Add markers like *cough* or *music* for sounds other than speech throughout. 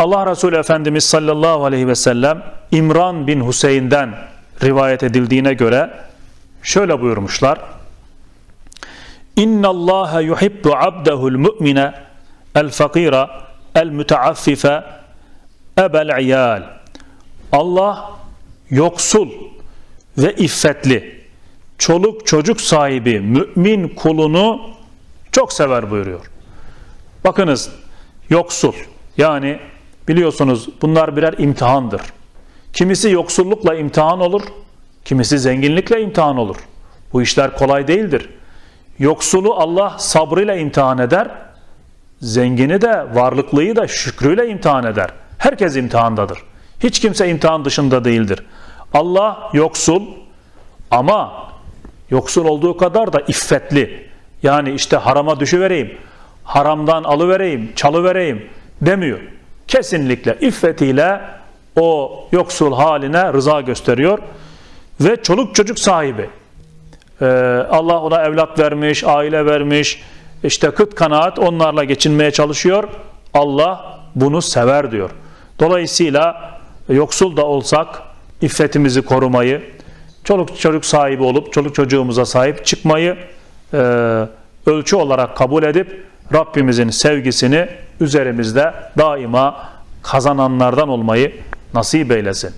Allah Resulü Efendimiz sallallahu aleyhi ve sellem İmran bin Hüseyin'den rivayet edildiğine göre şöyle buyurmuşlar. İnna Allah yuhibbu abdehul mu'mine el fakira el müteaffife ebel iyal. Allah yoksul ve iffetli, çoluk çocuk sahibi mümin kulunu çok sever buyuruyor. Bakınız yoksul yani biliyorsunuz bunlar birer imtihandır. Kimisi yoksullukla imtihan olur, kimisi zenginlikle imtihan olur. Bu işler kolay değildir. Yoksulu Allah sabrıyla imtihan eder, zengini de varlıklıyı da şükrüyle imtihan eder. Herkes imtihandadır. Hiç kimse imtihan dışında değildir. Allah yoksul ama yoksul olduğu kadar da iffetli. Yani işte harama düşüvereyim, haramdan alıvereyim, çalıvereyim demiyor. Kesinlikle iffetiyle o yoksul haline rıza gösteriyor ve çoluk çocuk sahibi. Ee, Allah ona evlat vermiş, aile vermiş, işte kıt kanaat onlarla geçinmeye çalışıyor. Allah bunu sever diyor. Dolayısıyla yoksul da olsak iffetimizi korumayı, çoluk çocuk sahibi olup çoluk çocuğumuza sahip çıkmayı e, ölçü olarak kabul edip Rabbimizin sevgisini üzerimizde daima kazananlardan olmayı nasip eylesin.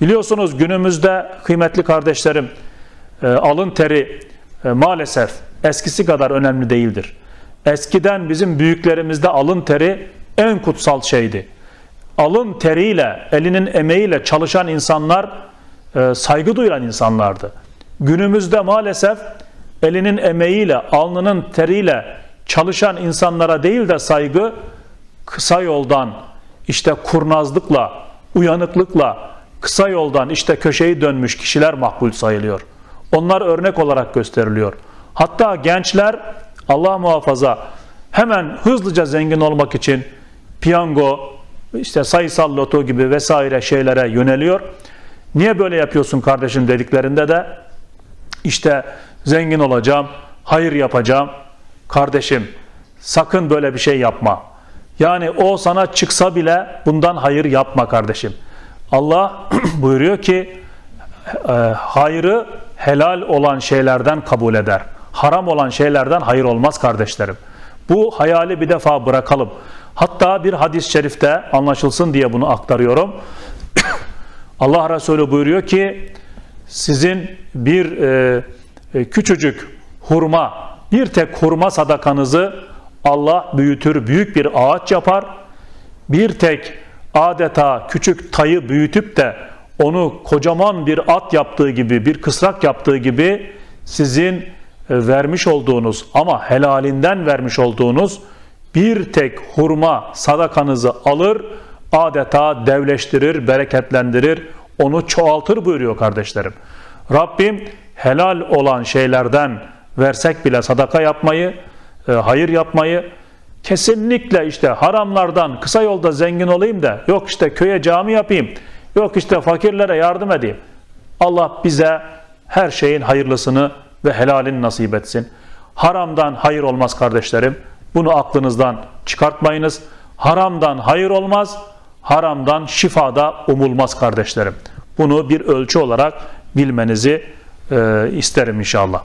Biliyorsunuz günümüzde kıymetli kardeşlerim e, alın teri e, maalesef eskisi kadar önemli değildir. Eskiden bizim büyüklerimizde alın teri en kutsal şeydi. Alın teriyle, elinin emeğiyle çalışan insanlar e, saygı duyulan insanlardı. Günümüzde maalesef elinin emeğiyle, alnının teriyle çalışan insanlara değil de saygı kısa yoldan işte kurnazlıkla, uyanıklıkla kısa yoldan işte köşeyi dönmüş kişiler makbul sayılıyor. Onlar örnek olarak gösteriliyor. Hatta gençler Allah muhafaza hemen hızlıca zengin olmak için piyango, işte sayısal loto gibi vesaire şeylere yöneliyor. Niye böyle yapıyorsun kardeşim dediklerinde de işte zengin olacağım, hayır yapacağım. Kardeşim sakın böyle bir şey yapma. Yani o sana çıksa bile bundan hayır yapma kardeşim. Allah *clears throat* buyuruyor ki e, hayrı helal olan şeylerden kabul eder. Haram olan şeylerden hayır olmaz kardeşlerim. Bu hayali bir defa bırakalım. Hatta bir hadis-i şerifte anlaşılsın diye bunu aktarıyorum. *clears throat* Allah Resulü buyuruyor ki sizin bir e, e, küçücük hurma, bir tek hurma sadakanızı Allah büyütür, büyük bir ağaç yapar. Bir tek adeta küçük tayı büyütüp de onu kocaman bir at yaptığı gibi, bir kısrak yaptığı gibi sizin e, vermiş olduğunuz ama helalinden vermiş olduğunuz bir tek hurma sadakanızı alır, adeta devleştirir, bereketlendirir, onu çoğaltır buyuruyor kardeşlerim. Rabbim helal olan şeylerden versek bile sadaka yapmayı, e, hayır yapmayı, kesinlikle işte haramlardan kısa yolda zengin olayım da yok işte köye cami yapayım, yok işte fakirlere yardım edeyim. Allah bize her şeyin hayırlısını ve helalini nasip etsin. Haramdan hayır olmaz kardeşlerim. Bunu aklınızdan çıkartmayınız. Haramdan hayır olmaz, haramdan şifada umulmaz kardeşlerim. Bunu bir ölçü olarak bilmenizi e, isterim inşallah.